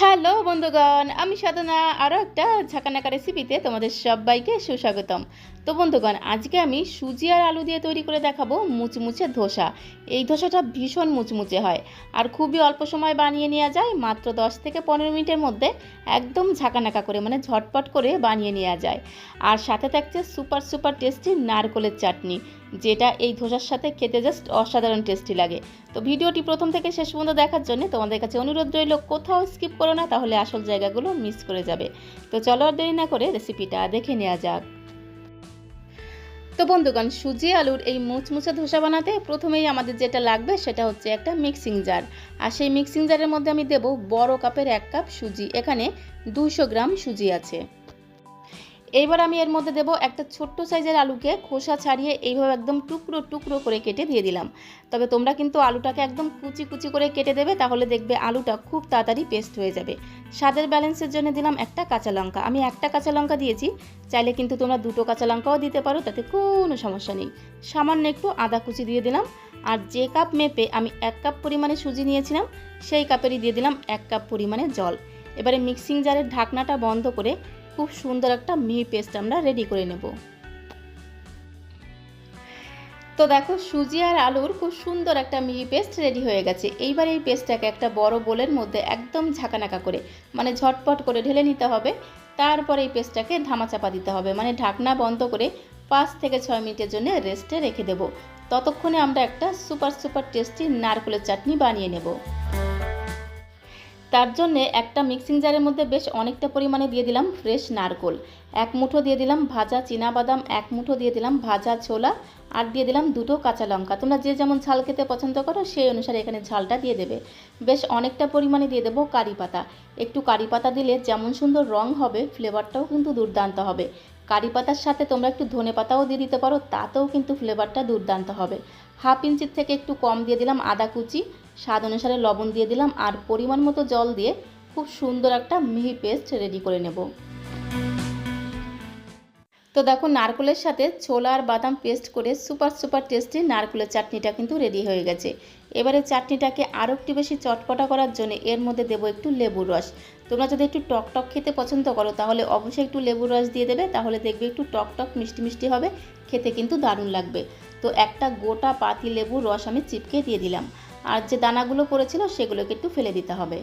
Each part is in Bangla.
হ্যালো বন্ধুগণ, আমি সাধনা, আরও একটা ঝাঁকানাকা রেসিপিতে তোমাদের সবাইকে সুস্বাগতম। তো বন্ধুগণ, আজকে আমি সুজি আর আলু দিয়ে তৈরি করে দেখাবো মুচমুচে ধোসা। এই ধোসাটা ভীষণ মুচমুচে হয় আর খুবই অল্প সময় বানিয়ে নেওয়া যায়, মাত্র 10 থেকে পনেরো মিনিটের মধ্যে একদম ঝাঁকানাকা করে মানে ঝটপট করে বানিয়ে নেওয়া যায়। আর সাথে থাকছে সুপার সুপার টেস্টি নারকলের চাটনি। যেটা এই ধোসার সাথে খেতে জাস্ট অসাধারণ টেস্টি লাগে। তো ভিডিওটি প্রথম থেকে শেষ পর্যন্ত দেখার জন্য তোমাদের কাছে অনুরোধ রইল, কোথাও স্কিপ করো না, তাহলে আসল জায়গাগুলো মিস করে যাবে। তো চলো আর দেরি না করে রেসিপিটা দেখে নেওয়া যাক। তো বন্ধুগণ, সুজি, আলুর এই মুচমুচে ধোসা বানাতে প্রথমেই আমাদের যেটা লাগবে সেটা হচ্ছে একটা মিক্সিং জার আর সেই মিক্সিং জারের মধ্যে আমি দেব বড় কাপের এক কাপ সুজি। এখানে দুশো গ্রাম সুজি আছে। এইবার আমি এর মধ্যে দেব একটা ছোট্ট সাইজের আলুকে খোসা ছাড়িয়ে এইভাবে একদম টুকরো টুকরো করে কেটে দিয়ে দিলাম। তবে তোমরা কিন্তু আলুটাকে একদম কুচি কুচি করে কেটে দেবে, তাহলে দেখবে আলুটা খুব তাড়াতাড়ি পেস্ট হয়ে যাবে। স্বাদের ব্যালেন্সের জন্য দিলাম একটা কাঁচা লঙ্কা। আমি একটা কাঁচা লঙ্কা দিয়েছি, চাইলে কিন্তু তোমরা দুটো কাঁচা লঙ্কাও দিতে পারো, তাতে কোনো সমস্যা নেই। সামান্য একটু আদা কুচি দিয়ে দিলাম, আর যে কাপ মেপে আমি এক কাপ পরিমাণে সুজি নিয়েছিলাম, সেই কাপেরই দিয়ে দিলাম এক কাপ পরিমাণে জল। এবারে মিক্সিং জারের ঢাকনাটা বন্ধ করে খুব সুন্দর একটা মিহি পেস্ট আমরা রেডি করে নেব। তো দেখো, সুজি আর আলুর খুব সুন্দর একটা মিহি পেস্ট রেডি হয়ে গেছে। এইবার এই পেস্টটাকে একটা বড় বোলের মধ্যে একদম ঝাঁকানাকা করে মানে ঝটপট করে ঢেলে নিতে হবে। তারপর এই পেস্টটাকে ধামাচাপা দিতে হবে মানে ঢাকনা বন্ধ করে পাঁচ থেকে ছয় মিনিটের জন্য রেস্টে রেখে দেব। ততক্ষণে আমরা একটা সুপার সুপার টেস্টি নারকেলের চাটনি বানিয়ে নেব। তার জন্যে একটা মিক্সিং জারের মধ্যে বেশ অনেকটা পরিমাণে দিয়ে দিলাম ফ্রেশ নারকোল। এক মুঠো দিয়ে দিলাম ভাজা বাদাম এক মুঠো দিয়ে দিলাম ভাজা ছোলা আর দিয়ে দিলাম দুটো কাঁচা লঙ্কা। তোমরা যে যেমন ঝাল খেতে পছন্দ করো, সেই অনুসারে এখানে ঝালটা দিয়ে দেবে। বেশ অনেকটা পরিমাণে দিয়ে দেবো কারি পাতা। একটু কারি পাতা দিলে যেমন সুন্দর রং হবে ফ্লেভারটাও কিন্তু দুর্দান্ত হবে। কারি পাতার সাথে তোমরা একটু ধনে পাতাও দিয়ে দিতে পারো, তাতেও কিন্তু ফ্লেভারটা দুর্দান্ত হবে। হাফ ইঞ্চির থেকে একটু কম দিয়ে দিলাম আদা কুচি স্বাদ অনুসারে লবণ দিয়ে দিলাম আর পরিমাণ মতো জল দিয়ে খুব সুন্দর একটা মিহি পেস্ট রেডি করে নেব। তো দেখো নারকেলের সাথে ছোলা আর বাদাম পেস্ট করে সুপার সুপার টেস্টি নারকেলের চাটনিটা কিন্তু রেডি হয়ে গেছে। এবারে চাটনিটাকে আরও একটু বেশি চটপটা করার জন্য এর মধ্যে দেবো একটু লেবুর রস। তোমরা যদি একটু টক টক খেতে পছন্দ করো, তাহলে অবশ্যই একটু লেবুর রস দিয়ে দেবে, তাহলে দেখবে একটু টক টক মিষ্টি মিষ্টি হবে, খেতে কিন্তু দারুণ লাগবে। তো একটা গোটা পাতি লেবুর রস আমি চিপকে দিয়ে দিলাম। আর যে দানাগুলো পড়েছিল সেগুলোকে একটু ফেলে দিতে হবে।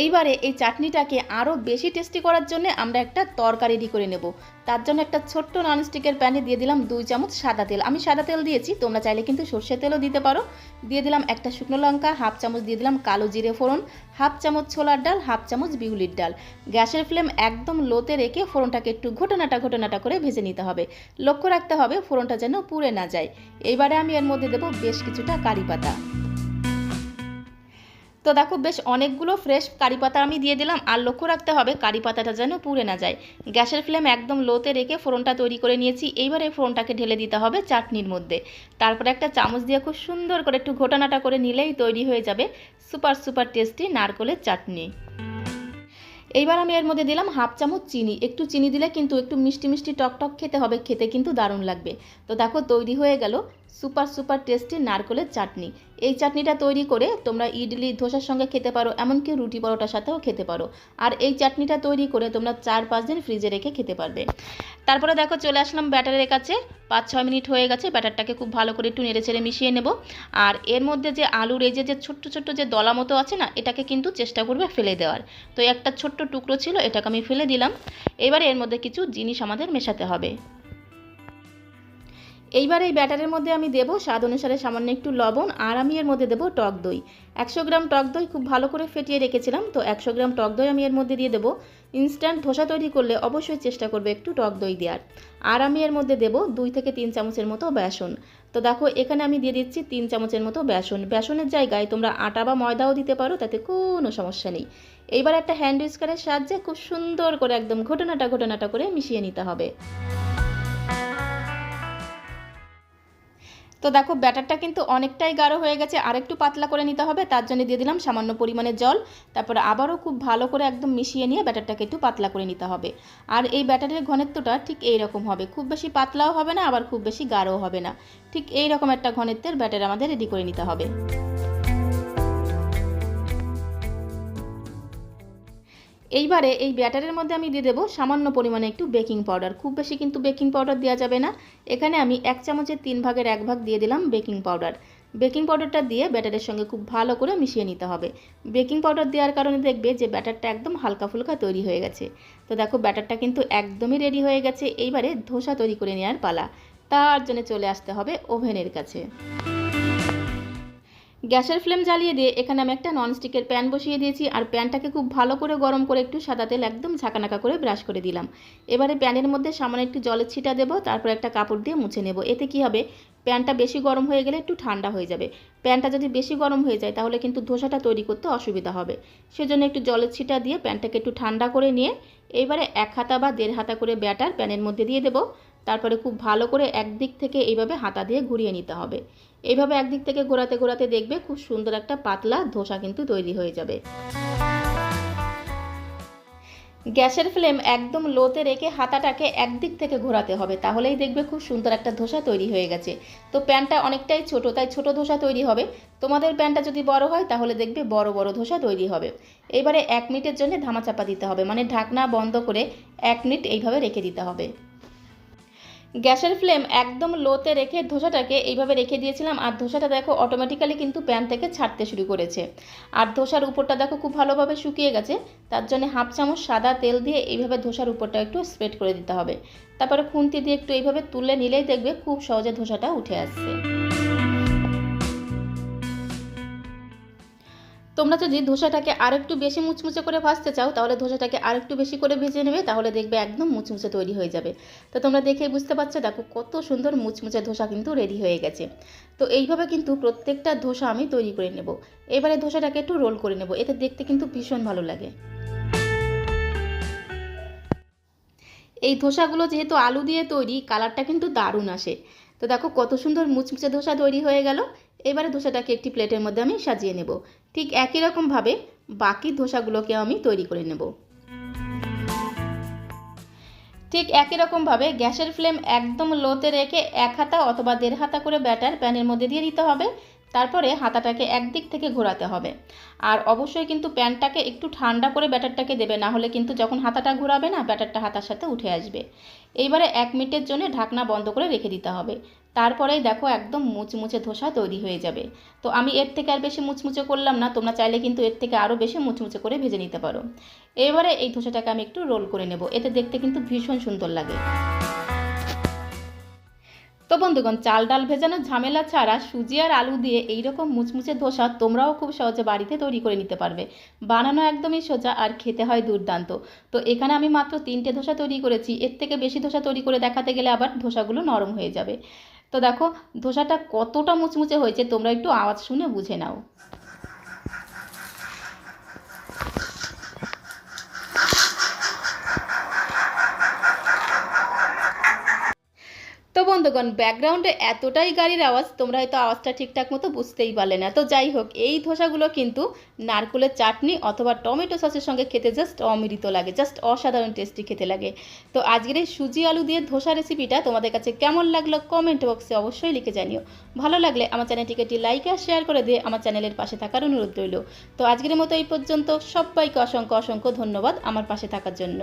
এইবারে এই চাটনিটাকে আরও বেশি টেস্টি করার জন্য আমরা একটা তরকারি রেডি করে নেব। তার জন্য একটা ছোট্ট ননস্টিকের প্যানে দিয়ে দিলাম দুই চামচ সাদা তেল। আমি সাদা তেল দিয়েছি, তোমরা চাইলে কিন্তু সর্ষের তেলও দিতে পারো। দিয়ে দিলাম একটা শুকনো লঙ্কা, হাফ চামচ দিয়ে দিলাম কালো জিরে ফোড়ন, হাফ চামচ ছোলার ডাল, হাফ চামচ বিহুলির ডাল। গ্যাসের ফ্লেম একদম লোতে রেখে ফোড়নটাকে একটু ঘটনাটা ঘটনাটা করে ভেজে নিতে হবে। লক্ষ্য রাখতে হবে ফোড়নটা যেন পুড়ে না যায়। এইবারে আমি এর মধ্যে দেবো বেশ কিছুটা কারি পাতা। তো দেখো, বেশ অনেকগুলো ফ্রেশ কারি পাতা আমি দিয়ে দিলাম। আর লক্ষ্য রাখতে হবে, কারি পাতাটা যেন পুড়ে না যায়। গ্যাসের ফ্লেম একদম লোতে রেখে ফোড়নটা তৈরি করে নিয়েছি। এইবারে ফোড়নটাকে ঢেলে দিতে হবে চাটনির মধ্যে। তারপরে একটা চামচ দিয়ে খুব সুন্দর করে একটু ঘটনাটা করে নিলেই তৈরি হয়ে যাবে সুপার সুপার টেস্টি নারকলের চাটনি। এইবার আমি এর মধ্যে দিলাম হাফ চামচ চিনি। একটু চিনি দিলে কিন্তু একটু মিষ্টি মিষ্টি টক টক খেতে হবে, খেতে কিন্তু দারুণ লাগবে। তো দেখো, তৈরি হয়ে গেল। সুপার সুপার টেস্টি নারকলের চাটনি। এই চাটনিটা তৈরি করে তোমরা ইডলি, ধোসার সঙ্গে খেতে পারো, এমনকি রুটি পরোটার সাথেও খেতে পারো। আর এই চাটনিটা তৈরি করে তোমরা চার, পাঁচ দিন ফ্রিজে রেখে খেতে পারবে। তারপরে দেখো, চলে আসলাম ব্যাটারের কাছে। পাঁচ, ছয় মিনিট হয়ে গেছে, ব্যাটারটাকে খুব ভালো করে একটু নেড়ে ছেড়ে মিশিয়ে নেব। আর এর মধ্যে যে আলুর, এই যে যে ছোট্ট ছোট্ট যে দলা মতো আছে না, এটাকে কিন্তু চেষ্টা করবে ফেলে দেওয়ার। তো একটা ছোট্ট টুকরো ছিল, এটাকে আমি ফেলে দিলাম। এবারে এর মধ্যে কিছু জিনিস আমাদের মেশাতে হবে। এইবার এই ব্যাটারের মধ্যে আমি দেবো স্বাদ অনুসারে সামান্য একটু লবণ, আর আমি এর মধ্যে দেবো টক দই। একশো গ্রাম টক দই খুব ভালো করে ফেটিয়ে রেখেছিলাম, তো একশো গ্রাম টক দই আমি এর মধ্যে দিয়ে দেবো। ইনস্ট্যান্ট ধোসা তৈরি করলে অবশ্যই চেষ্টা করবে একটু টক দই দেওয়ার। আর আমি এর মধ্যে দেবো দুই থেকে তিন চামচের মতো বেসন। তো দেখো, এখানে আমি দিয়ে দিচ্ছি তিন চামচের মতো বেসন। বেসনের জায়গায় তোমরা আটা বা ময়দাও দিতে পারো, তাতে কোনো সমস্যা নেই। এইবার একটা হ্যান্ড উইস্কারের সাহায্যে খুব সুন্দর করে একদম ঘটনাটা ঘটনাটা করে মিশিয়ে নিতে হবে। তো দেখো, ব্যাটারটা কিন্তু অনেকটাই গাঢ় হয়ে গেছে। আর একটু পাতলা করে নিতে হবে, তার জন্য দিয়ে দিলাম সামান্য পরিমাণে জল। তারপরে আবারও খুব ভালো করে একদম মিশিয়ে নিয়ে ব্যাটারটাকে একটু পাতলা করে নিতে হবে। আর এই ব্যাটারের ঘনত্বটা ঠিক এই রকম হবে। খুব বেশি পাতলাও হবে না, আবার খুব বেশি গাঢ়ও হবে না। ঠিক এই রকম একটা ঘনত্বের ব্যাটার আমাদের রেডি করে নিতে হবে। এইবারে এই ব্যাটারের মধ্যে আমি দিয়ে দেবো সামান্য পরিমাণে একটু বেকিং পাউডার। খুব বেশি কিন্তু বেকিং পাউডার দেওয়া যাবে না। এখানে আমি এক চামচের তিন ভাগের এক ভাগ দিয়ে দিলাম বেকিং পাউডার। বেকিং পাউডারটা দিয়ে ব্যাটারের সঙ্গে খুব ভালো করে মিশিয়ে নিতে হবে। বেকিং পাউডার দেওয়ার কারণে দেখবে যে ব্যাটারটা একদম হালকা ফুলকা তৈরি হয়ে গেছে। তো দেখো ব্যাটারটা কিন্তু একদমই রেডি হয়ে গেছে। এইবারে ধোসা তৈরি করে নেওয়ার পালা। তার জন্য চলে আসতে হবে ওভেনের কাছে। গ্যাসের ফ্লেম জ্বালিয়ে দিয়ে এখানে আমি একটা ননস্টিকের প্যান বসিয়ে দিয়েছি আর প্যানটাকে খুব ভালো করে গরম করে একটু সাদা তেল একদম ঝাঁকানাকা করে ব্রাশ করে দিলাম। এবারে প্যানের মধ্যে সামান্য একটু জলের ছিটা দেবো, তারপর একটা কাপড় দিয়ে মুছে নেব। এতে কি হবে? প্যানটা বেশি গরম হয়ে গেলে একটু ঠান্ডা হয়ে যাবে। প্যানটা যদি বেশি গরম হয়ে যায় তাহলে কিন্তু ধোসাটা তৈরি করতে অসুবিধা হবে। সেজন্য একটু জলের ছিটা দিয়ে প্যানটাকে একটু ঠান্ডা করে নিয়ে এইবারে এক হাতা বা দেড় হাতা করে ব্যাটার প্যানের মধ্যে দিয়ে দেবো। তারপরে খুব ভালো করে একদিক থেকে এইভাবে হাতা দিয়ে ঘুরিয়ে নিতে হবে। এইভাবে একদিক থেকে ঘোরাতে ঘোরাতে দেখবে খুব সুন্দর একটা পাতলা ধোসা কিন্তু তৈরি হয়ে যাবে। গ্যাসের ফ্লেম একদম লোতে রেখে হাতাটাকে একদিক থেকে ঘোরাতে হবে, তাহলেই দেখবে খুব সুন্দর একটা ধোসা তৈরি হয়ে গেছে। তো প্যানটা অনেকটাই ছোট, তাই ছোট ধোসা তৈরি হবে। তোমাদের প্যানটা যদি বড় হয়, তাহলে দেখবে বড় বড় ধোসা তৈরি হবে। এবারে এক মিনিটের জন্য ধামাচাপা দিতে হবে মানে ঢাকনা বন্ধ করে এক মিনিট এইভাবে রেখে দিতে হবে। গ্যাসের ফ্লেম একদম লোতে রেখে ধোসাটাকে এইভাবে রেখে দিয়েছিলাম, আর ধোসাটা দেখো অটোমেটিক্যালি কিন্তু প্যান থেকে ছাড়তে শুরু করেছে। আর ধোসার উপরটা দেখো খুব ভালোভাবে শুকিয়ে গেছে, তার জন্য হাফ চামচ সাদা তেল দিয়ে এইভাবে ধোসার উপরটা একটু স্প্রেড করে দিতে হবে। তারপরে খুন্তি দিয়ে একটু এইভাবে তুলে নিলেই দেখবে খুব সহজে ধোসাটা উঠে আসছে। তোমরা যদি ধোসাটাকে আরেকটু বেশি মুচমুচে করে ভাজতে চাও, তাহলে ধোসাটাকে আরেকটু বেশি করে ভেজে নেবে, তাহলে দেখবে একদম মুচমুচে তৈরি হয়ে যাবে। তো তোমরা দেখেই বুঝতে পারছ, দেখো কত সুন্দর মুচমুচে ধোসা কিন্তু রেডি হয়ে গেছে। তো এইভাবে কিন্তু প্রত্যেকটা ধোসা আমি তৈরি করে নেব। এবারে ধোসাটাকে একটু রোল করে নেব, এতে দেখতে কিন্তু ভীষণ ভালো লাগে। এই ধোসাগুলো যেহেতু আলু দিয়ে তৈরি, কালারটা কিন্তু দারুণ আসে। তো দেখো কত সুন্দর মুচমুচে ধোসা তৈরি হয়ে গেল। এবারে ধোসাটাকে একটি প্লেটের মধ্যে আমি সাজিয়ে নেব। ঠিক একই রকমভাবে বাকি ধোসাগুলোকে আমি তৈরি করে নেব। ঠিক একই রকমভাবে গ্যাসের ফ্লেম একদম লোতে রেখে এক হাতা অথবা দেড় হাতা করে ব্যাটার প্যানের মধ্যে দিয়ে দিতে হবে। তারপরে হাতাটাকে একদিক থেকে ঘোরাতে হবে। আর অবশ্যই কিন্তু প্যানটাকে একটু ঠান্ডা করে ব্যাটারটাকে দেবে, না হলে কিন্তু যখন হাতাটা ঘোরাবে না, ব্যাটারটা হাতার সাথে উঠে আসবে। এইবারে এক মিনিটের জন্য ঢাকনা বন্ধ করে রেখে দিতে হবে। তারপরেই দেখো একদম মুচমুচে ধোসা তৈরি হয়ে যাবে। তো আমি এর থেকে আর বেশি মুচমুচে করলাম না, তোমরা চাইলে কিন্তু এর থেকে আরও বেশি মুচমুচে করে ভেজে নিতে পারো। এবারে এই ধোসাটাকে আমি একটু রোল করে নেব, এতে দেখতে কিন্তু ভীষণ সুন্দর লাগে। তো বন্ধুগণ, চাল ডাল ভেজানোর ঝামেলা ছাড়া সুজি আর আলু দিয়ে এইরকম মুচমুচে ধোসা তোমরাও খুব সহজে বাড়িতে তৈরি করে নিতে পারবে। বানানো একদমই সোজা আর খেতে হয় দুর্দান্ত। তো এখানে আমি মাত্র তিনটে ধোসা তৈরি করেছি, এর থেকে বেশি ধোসা তৈরি করে দেখাতে গেলে আবার ধোসাগুলো নরম হয়ে যাবে। তো দেখো ধোসাটা কতটা মুচমুচে হয়েছে তোমরা একটু আওয়াজ শুনে বুঝে নাও তো বন্ধুগণ, ব্যাকগ্রাউন্ডে এতটাই গাড়ির আওয়াজ, তোমরা হয়তো আওয়াজটা ঠিকঠাক মতো বুঝতেই পারলে না। তো যাই হোক, এই ধোসাগুলো কিন্তু নারকুলের চাটনি অথবা টমেটো সসের সঙ্গে খেতে জাস্ট অমৃত লাগে জাস্ট অসাধারণ টেস্টি খেতে লাগে। তো আজকের এই সুজি আলু দিয়ে ধোসা রেসিপিটা তোমাদের কাছে কেমন লাগল কমেন্ট বক্সে অবশ্যই লিখে জানিও। ভালো লাগলে আমার চ্যানেলটিকে একটি লাইক আর শেয়ার করে দিয়ে আমার চ্যানেলের পাশে থাকার অনুরোধ রইল। তো আজকের মতো এই পর্যন্ত, সবাইকে অসংখ্য অসংখ্য ধন্যবাদ আমার পাশে থাকার জন্য।